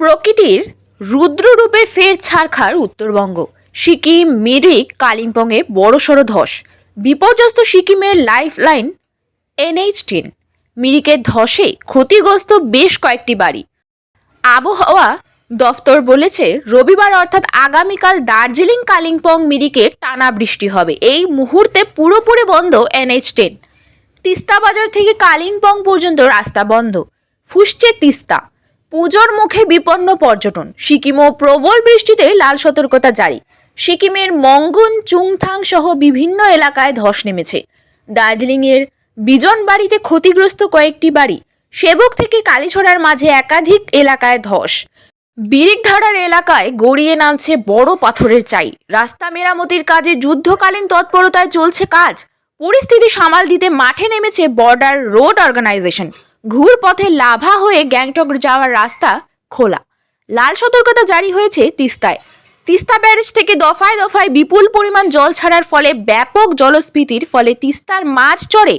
প্রকৃতির রুদ্ররূপে ফের ছারখার উত্তরবঙ্গ। সিকিম, মিরিক, কালিম্পংয়ে বড়সড় ধস। বিপর্যস্ত সিকিমের লাইফ লাইন এনএইচ টেন মিরিকের ধসে ক্ষতিগ্রস্ত বেশ কয়েকটি বাড়ি। আবহাওয়া দফতর বলেছে, রবিবার অর্থাৎ আগামীকাল দার্জিলিং, কালিম্পং, মিরিকে টানা বৃষ্টি হবে। এই মুহূর্তে পুরোপুরি বন্ধ এনএইচ টেন তিস্তা বাজার থেকে কালিম্পং পর্যন্ত রাস্তা বন্ধ। ফুসছে তিস্তা। পুজোর মুখে বিপন্ন পর্যটন। সিকিমও প্রবল বৃষ্টিতে লাল সতর্কতা জারি। সিকিমের মঙ্গন, চুংথাং সহ বিভিন্ন এলাকায় ধস নেমেছে। দার্জিলিংয়ের বিজন বাড়িতে ক্ষতিগ্রস্ত কয়েকটি বাড়ি। সেবক থেকে কালীছড়ার মাঝে একাধিক এলাকায় ধস। বিরিকধারার এলাকায় গড়িয়ে নামছে বড় পাথরের চাই। রাস্তা মেরামতির কাজে যুদ্ধকালীন তৎপরতায় চলছে কাজ। পরিস্থিতি সামাল দিতে মাঠে নেমেছে বর্ডার রোড অর্গানাইজেশন। ঘুরপথে লাভা হয়ে গ্যাংটক যাওয়ার রাস্তা খোলা। লাল সতর্কতা জারি হয়েছে তিস্তায়। তিস্তা ব্যারেজ থেকে দফায় দফায় বিপুল পরিমাণ জল ছাড়ার ফলে ব্যাপক জলস্ফীতির ফলে তিস্তার মাছ চড়ে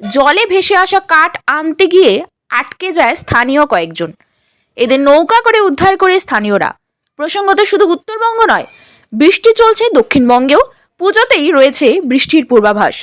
জলে ভেসে আসা কাঠ আনতে গিয়ে আটকে যায় স্থানীয় কয়েকজন। এদের নৌকা করে উদ্ধার করে স্থানীয়রা। প্রসঙ্গত শুধু উত্তরবঙ্গ নয়, বৃষ্টি চলছে দক্ষিণবঙ্গেও। পুজোতেই রয়েছে বৃষ্টির পূর্বাভাস।